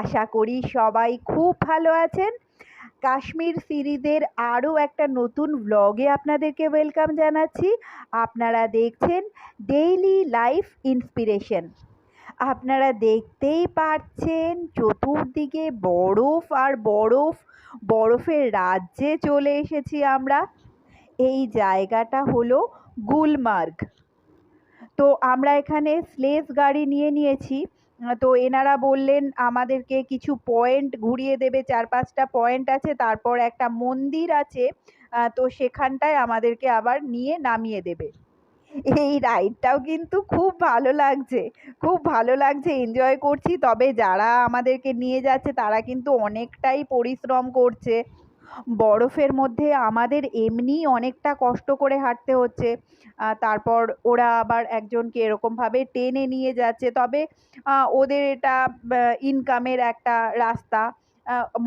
আশা করি সবাই খুব ভালো আছেন। কাশ্মীর সিরিজের আরও একটা নতুন ব্লগে আপনাদেরকে ওয়েলকাম জানাচ্ছি। আপনারা দেখছেন ডেইলি লাইফ ইন্সপিরেশন আপনারা দেখতেই পাচ্ছেন চতুর্দিকে বরফ আর বরফ, বরফের রাজ্যে চলে এসেছি আমরা। এই জায়গাটা হলো গুলমার্গ। তো আমরা এখানে স্লেজ গাড়ি নিয়ে নিয়েছি। তো এনারা বললেন, আমাদেরকে কিছু পয়েন্ট ঘুরিয়ে দেবে, চার পাঁচটা পয়েন্ট আছে, তারপর একটা মন্দির আছে তো সেখানটায় আমাদেরকে আবার নিয়ে নামিয়ে দেবে। এই রাইডটাও কিন্তু খুব ভালো লাগছে, খুব ভালো লাগছে এনজয় করছি। তবে যারা আমাদেরকে নিয়ে যাচ্ছে, তারা কিন্তু অনেকটাই পরিশ্রম করছে। বরফের মধ্যে আমাদের এমনি অনেকটা কষ্ট করে হাঁটতে হচ্ছে। তারপর ওরা আবার একজনকে এরকমভাবে টেনে নিয়ে যাচ্ছে। তবে ওদের এটা ইনকামের একটা রাস্তা।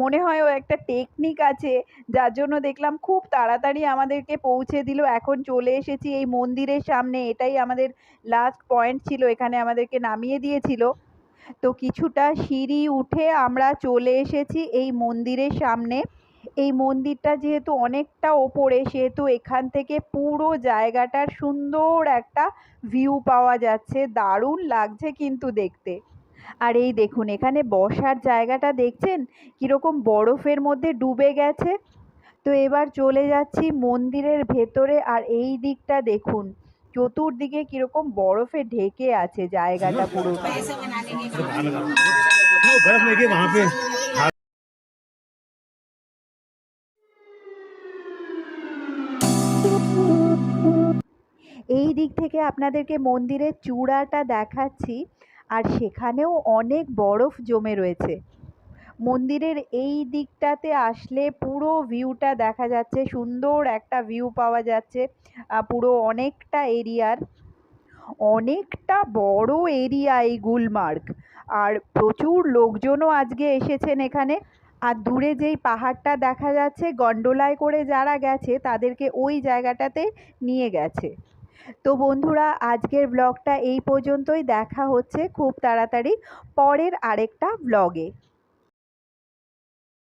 মনে হয় ও একটা টেকনিক আছে, যার জন্য দেখলাম খুব তাড়াতাড়ি আমাদেরকে পৌঁছে দিল। এখন চলে এসেছি এই মন্দিরের সামনে। এটাই আমাদের লাস্ট পয়েন্ট ছিল। এখানে আমাদেরকে নামিয়ে দিয়েছিল। তো কিছুটা সিঁড়ি উঠে আমরা চলে এসেছি এই মন্দিরের সামনে। এই মন্দিরটা যেহেতু অনেকটা ওপরে সেহেতু এখান থেকে পুরো জায়গাটার সুন্দর একটা ভিউ পাওয়া যাচ্ছে। দারুণ লাগছে কিন্তু দেখতে। আর এই দেখুন এখানে বসার জায়গাটা দেখছেন? কীরকম বরফের মধ্যে ডুবে গেছে। তো এবার চলে যাচ্ছি মন্দিরের ভেতরে আর এই দিকটা দেখুন চতুর্দিকে কীরকম বরফে ঢেকে আছে জায়গাটা পুরোটা। এই দিক থেকে আপনাদেরকে মন্দিরের চূড়াটা দেখাচ্ছি, আর সেখানেও অনেক বরফ জমে রয়েছে। মন্দিরের এই দিকটাতে আসলে পুরো ভিউটা দেখা যাচ্ছে, সুন্দর একটা ভিউ পাওয়া যাচ্ছে পুরো অনেকটা এরিয়ার। অনেকটা বড় এরিয়া এই গুলমার্গ। আর প্রচুর লোকজনও আজকে এসেছেন এখানে। আর দূরে যেই পাহাড়টা দেখা যাচ্ছে, গন্ডোলায় করে যারা গেছে, তাদেরকে ওই জায়গাটাতে নিয়ে গেছে। তো বন্ধুরা আজকের ব্লগটা এই পর্যন্তই। দেখা হচ্ছে খুব তাড়াতাড়ি পরের আরেকটা ব্লগে